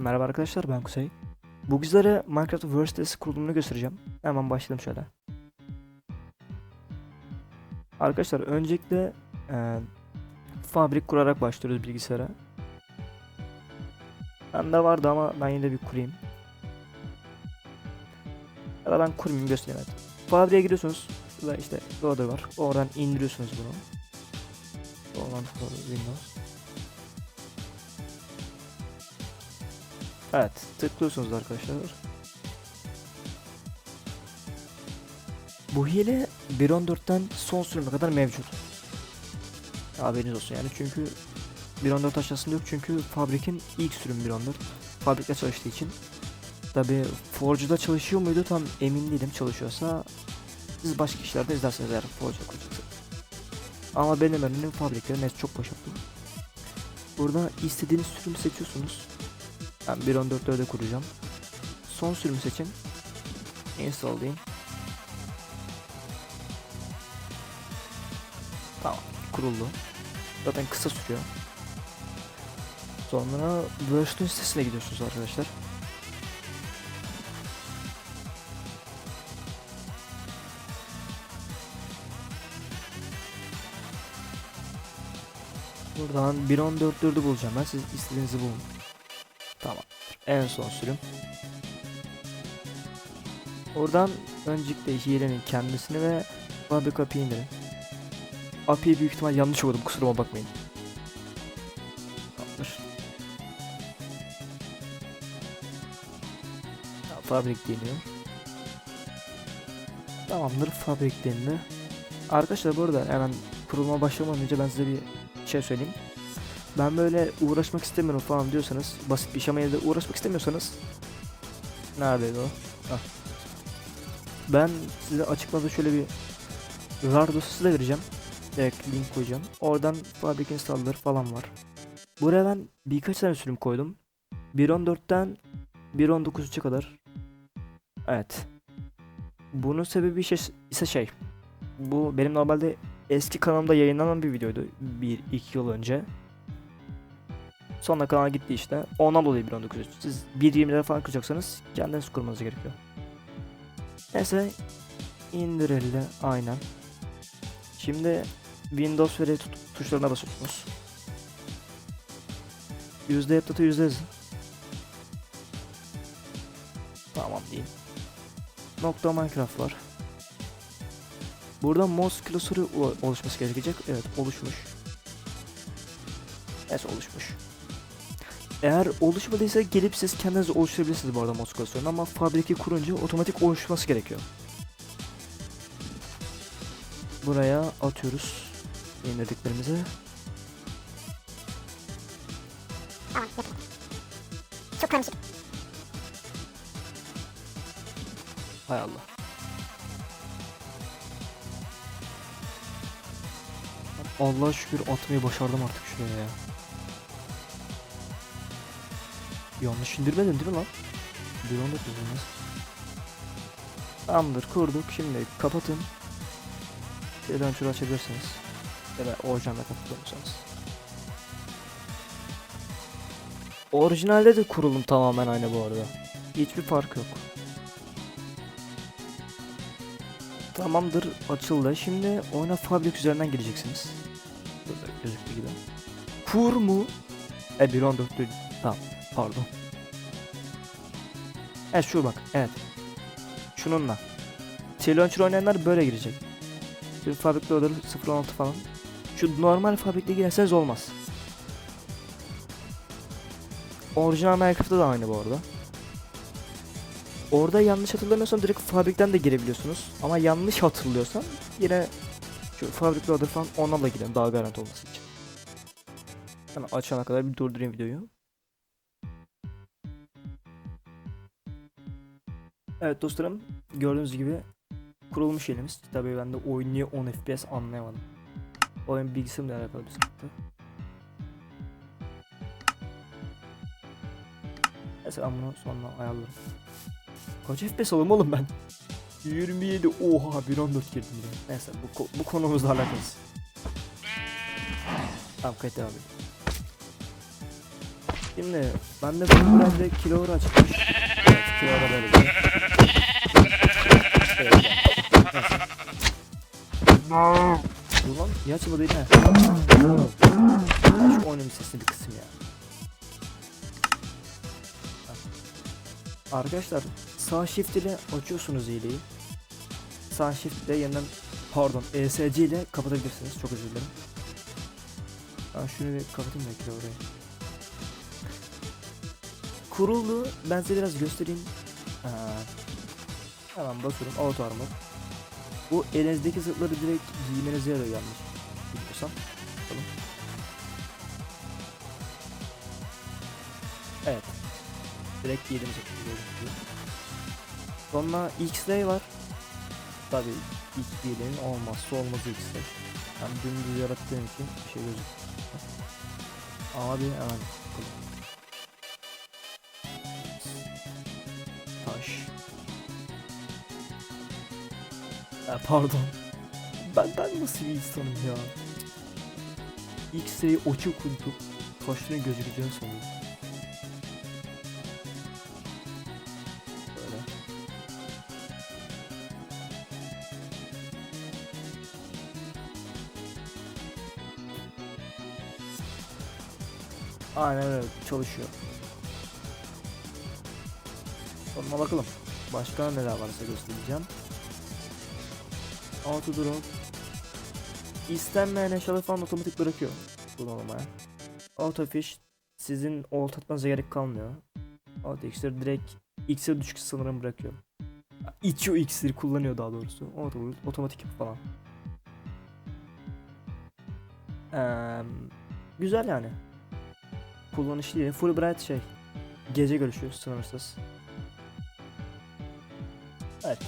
Merhaba arkadaşlar ben Kuzey. Bu bizlere Minecraft sitesi kurulumunu göstereceğim. Hemen başlayalım şöyle. Arkadaşlar öncelikle e, fabrik kurarak başlıyoruz bilgisayara. Bende vardı ama ben yine bir kurayım. Ya da ben kurmayayım göstereyim hadi. Fabriğe giriyorsunuz. Burada işte loader var. Oradan indiriyorsunuz bunu. Oradan Windows. Evet, tıklıyorsunuz arkadaşlar. Bu hile 1.14'ten son sürüme kadar mevcut. Haberiniz olsun yani çünkü 1.14 aşağısında yok çünkü fabrikin ilk sürümü 1.14. Fabrikte çalıştığı için. Tabi Forge'da çalışıyor muydu tam emin değilim çalışıyorsa siz başka kişilerde izlersiniz eğer Forge'da kuracaksa. Ama benim önerim fabrikte net çok başarılı. Burada istediğiniz sürümü seçiyorsunuz. Ben 1.14'te öyle kuracağım. Son sürümü seçin. Install deyin. Tamam. Kuruldu. Zaten kısa sürüyor. Sonra Version sitesine gidiyorsunuz arkadaşlar. Buradan 1.14'ü bulacağım ben. Siz istediğinizi bulun. Tamam. En son sürüm. Oradan öncelikle hilenin kendisini ve fabrika API'yi indirin. API'yi büyük ihtimal yanlış okudum kusuruma bakmayın. Tamamdır. Tamam, Fabrik deniyor. Tamamdır fabrik denildi. Arkadaşlar bu arada hemen kurulma başlamadan önce ben size bir şey söyleyeyim. Ben böyle uğraşmak istemiyorum falan diyorsanız basit bir şamayla da uğraşmak istemiyorsanız neredeydi o? Hah. Ben size açıklamada şöyle bir RAR dosyası da vereceğim. Direkt link koyacağım. Oradan fabrik installer falan var. Buraya ben birkaç tane sürüm koydum. 1.14'ten 1.19'a kadar. Evet. Bunun sebebi ise, ise şey. Bu benim normalde eski kanalımda yayınlanan bir videoydu. 1-2 yıl önce. Sonra kanala gitti işte. Ondan dolayı 1.19 Siz 1.20'lere falan kıracaksanız kendiniz kurmanız gerekiyor. Neyse indirildi aynen. Şimdi Windows ve tut tuşlarına basıyorsunuz. Yüzde yaptı yüzde yazın. Tamam diyeyim. Nokta Minecraft var. Burada mouse klasörü oluşması gerekecek. Evet oluşmuş. Evet oluşmuş. Eğer oluşmadıysa gelip siz kendiniz oluşturabilirsiniz bu arada mouse klasörünü ama fabriki kurunca otomatik oluşması gerekiyor. Buraya atıyoruz indirdiklerimizi. Tamam. Çok karmaşık. Hay Allah. Allah'a şükür atmayı başardım artık şuraya ya. Yanlış indirmedim değil mi lan? Bir onda kullanmaz. Tamamdır kurduk. Şimdi kapatın. Launcher açabilirsiniz. Ya da orijinalde kapatıyorsanız. Orijinalde de kurulum tamamen aynı bu arada. Hiçbir fark yok. Tamamdır açıldı. Şimdi oyuna fabrik üzerinden gireceksiniz. Burada gözüktüğü gibi. Kur mu? E 1.14 değil. Tamam pardon. Evet şu bak evet. Şununla. T-Launcher oynayanlar böyle girecek. Bir fabrikte olur 0.16 falan. Şu normal fabrikte girerseniz olmaz. Orijinal Minecraft'ta da aynı bu arada. Orada yanlış hatırlamıyorsam direkt fabrikten de girebiliyorsunuz. Ama yanlış hatırlıyorsam yine şu fabrik loader falan onunla da girin daha garanti olması için. Hemen açana kadar bir durdurayım videoyu. Evet dostlarım gördüğünüz gibi kurulmuş elimiz. Tabii ben de oyun niye 10 FPS anlayamadım. Oyun bilgisayarımla alakalı bir sıkıntı. Neyse ben bunu sonra ayarlarım. Kaç FPS alayım oğlum ben? 27 oha 1.14 girdim yine. Neyse bu, bu konumuzla alakasız. Tamam kayıt devam edelim. Şimdi ben de bu brandde kilo açmış. Kilo da böyle. Dur lan niye açılmadı mi? Şu oyunun sesini bir kısım ya. Arkadaşlar sağ shift ile açıyorsunuz hileyi. Sağ shift ile yeniden pardon ESC ile kapatabilirsiniz. Çok özür dilerim. Ben şunu bir kapatayım belki de orayı. Kuruldu. Ben size biraz göstereyim. Ha. Hemen basıyorum. Auto armor. Bu elinizdeki zırhları direkt giymenize yarıyor yanlış. Bilmiyorsam. Bakalım. Evet. Direkt şekilde gözüküyor. Sonra X-Ray var. Tabi ilk giydiğin olmazsa olmazı X-Ray. Ben dümdüz yarattığım için bir şey gözüküyor. Abi hemen bakalım. Ha, pardon. Ben, ben nasıl bir insanım ya? X-Ray oçu kurtup taşların gözükeceğini sanıyorum. Böyle. Aynen öyle çalışıyor. Sonra bakalım. Başka neler varsa göstereceğim. Auto drop. İstenmeyen eşyaları falan otomatik bırakıyor kullanılmaya. Auto fish sizin ult atmanıza gerek kalmıyor. Auto iksir direkt iksir düşük sanırım bırakıyor. İçiyor iksiri kullanıyor daha doğrusu. Auto otomatik falan. Eee, güzel yani. Kullanışlı değil. Full bright şey. Gece görüşü sınırsız. Evet.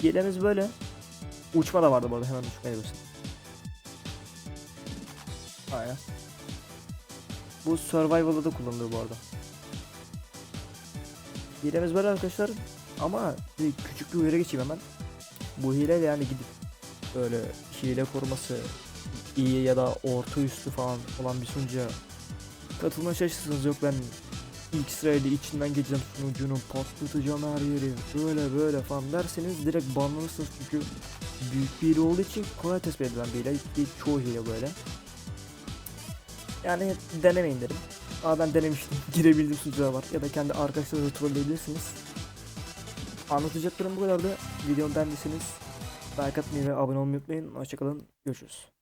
Gelemiz böyle. Uçma da vardı bu arada hemen uçmaya göstereyim. Aynen. Bu survival'da da kullanılıyor bu arada. Hilemiz böyle arkadaşlar ama bir küçük bir uyarı geçeyim hemen. Bu hileyle yani gidip böyle hile koruması iyi ya da orta üstü falan olan bir sunucuya katılma şaşırsınız yok ben X-Ray'li içinden geçeceğim sunucunun patlatacağım her yeri böyle böyle falan derseniz direkt banlanırsınız çünkü büyük bir hile olduğu için kolay tespit edilen bir hile. Çoğu hile böyle. Yani denemeyin derim Aa ben denemiştim. Girebildiğim sunucular var ya da kendi arkadaşlarınızla trolleyebilirsiniz. Anlatacaklarım bu kadardı. Videomu beğendiyseniz like atmayı ve abone olmayı unutmayın. Hoşçakalın görüşürüz